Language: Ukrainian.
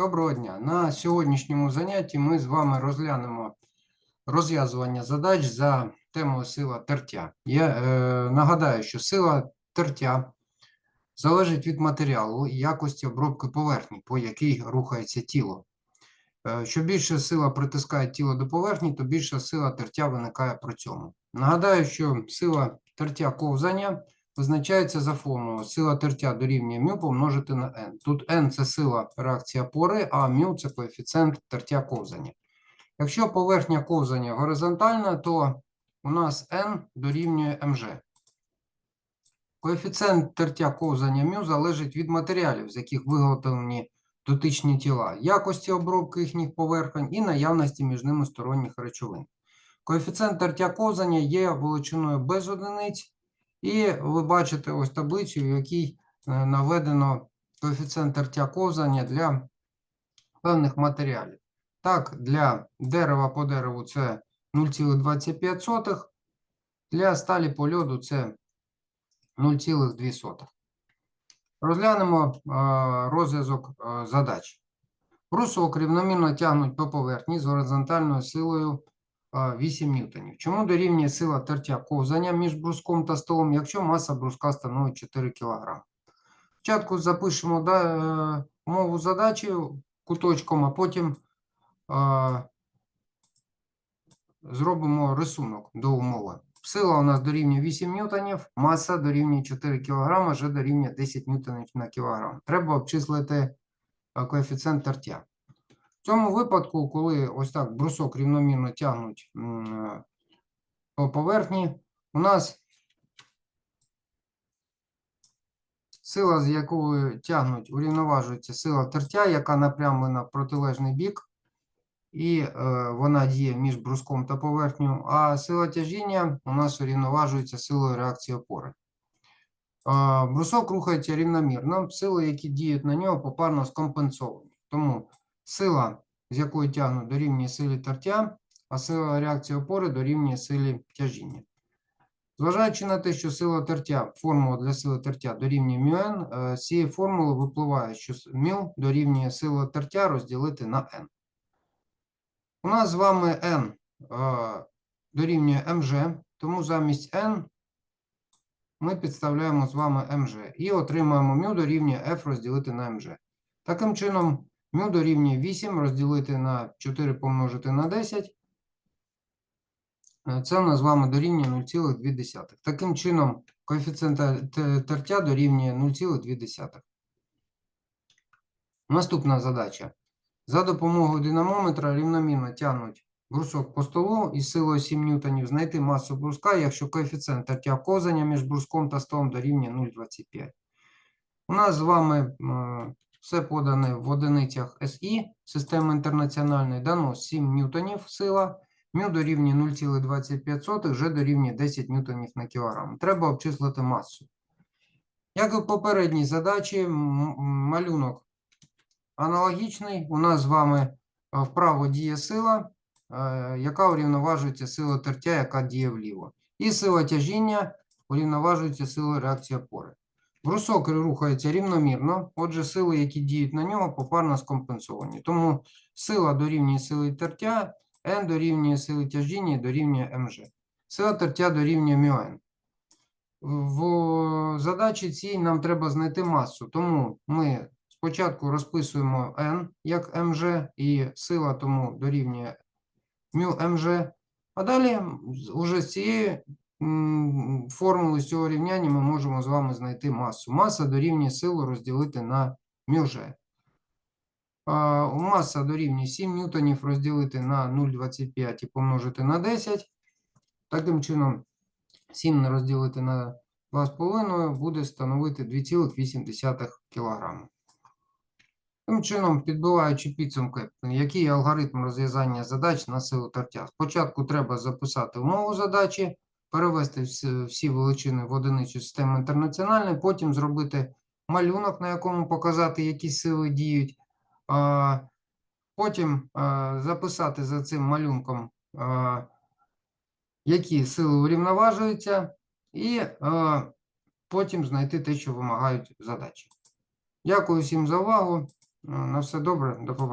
Доброго дня. На сьогоднішньому занятті ми з вами розглянемо розв'язування задач за темою сила тертя. Я е, нагадаю, що сила тертя залежить від матеріалу і якості обробки поверхні, по якій рухається тіло. Е, що більше сила притискає тіло до поверхні, то більша сила тертя виникає при цьому. Нагадаю, що сила тертя ковзання визначається за формулою сила тертя дорівнює μ помножити на n. Тут n – це сила реакції опори, а μ – це коефіцієнт тертя ковзання. Якщо поверхня ковзання горизонтальна, то у нас n дорівнює mg. Коефіцієнт тертя ковзання μ залежить від матеріалів, з яких виготовлені дотичні тіла, якості обробки їхніх поверхень і наявності між ними сторонніх речовин. Коефіцієнт тертя ковзання є величиною без одиниць, і ви бачите ось таблицю, в якій е, наведено коефіцієнт тертя ковзання для певних матеріалів. Так, для дерева по дереву це 0,25, для сталі по льоду це 0,2. Розглянемо е, розв'язок е, задач. Брусок рівномірно тягнуть по поверхні з горизонтальною силою 8 ньютонів. Чому дорівнює сила тертя ковзання між бруском та столом, якщо маса бруска становить 4 кг? Спочатку запишемо да, е, мову задачі куточком, а потім е, зробимо рисунок до умови. Сила у нас дорівнює 8 ньютонів, маса дорівнює 4 кг, вже дорівнює 10 ньютонів на кілограм. Треба обчислити е, коефіцієнт тертя. В цьому випадку, коли ось так брусок рівномірно тягнуть по поверхні, у нас сила, з якою тягнуть, урівноважується сила тертя, яка напрямлена в протилежний бік, і е, вона діє між бруском та поверхнею, а сила тяжіння у нас урівноважується силою реакції опори. Е, брусок рухається рівномірно, сили, які діють на нього, попарно скомпенсовані. Тому сила, з якої тягнуть, дорівнює силі тертя, а сила реакції опори дорівнює силі тяжіння. Зважаючи на те, що сила тертя, формула для сили тертя дорівнює μn, е, з цієї формули випливає, що с- μ дорівнює сила тертя розділити на n. У нас з вами n е, дорівнює mg, тому замість n ми підставляємо з вами mg і отримаємо μ дорівнює f розділити на mg. Таким чином, μ дорівнює 8 розділити на 4 помножити на 10. Е, Це у нас з вами дорівнює 0,2. Таким чином, коефіцієнт те- те- тертя дорівнює 0,2. Наступна задача. За допомогою динамометра рівномірно тягнуть брусок по столу із силою 7 ньютонів знайти масу бруска, якщо коефіцієнт тертя ковзання між бруском та столом дорівнює 0,25. У нас з вами все подане в одиницях СІ системи інтернаціональної. Дано 7 ньютонів сила. Мю дорівнює 0,25, вже дорівнює 10 ньютонів на кілограм. Треба обчислити масу. Як і в попередній задачі, малюнок аналогічний. У нас з вами е, вправо діє сила, е, яка урівноважується силою тертя, яка діє вліво. І сила тяжіння урівноважується силою реакції опори. Брусок рухається рівномірно, отже, сили, які діють на нього, попарно скомпенсовані. Тому сила дорівнює сили тертя, N дорівнює сили тяжіння і дорівнює mg. Сила тертя дорівнює μn. В задачі цій нам треба знайти масу, тому ми спочатку розписуємо n як mg, і сила тому дорівнює μmg, а далі уже з цієї м, формули, з цього рівняння ми можемо з вами знайти масу. Маса дорівнює силу розділити на у Маса дорівнює 7 ньютонів розділити на 0,25 і помножити на 10. Таким чином, 7 розділити на 2,5 буде становити 2,8 кг. Тим чином, підбиваючи підсумки, який алгоритм розв'язання задач на силу тертя. Спочатку треба записати умову задачі, перевести всі, величини в одиницю системи інтернаціональної, потім зробити малюнок, на якому показати, які сили діють. Потім записати за цим малюнком, які сили урівноважуються, і потім знайти те, що вимагають задачі. Дякую всім за увагу. На все добре, до побачення.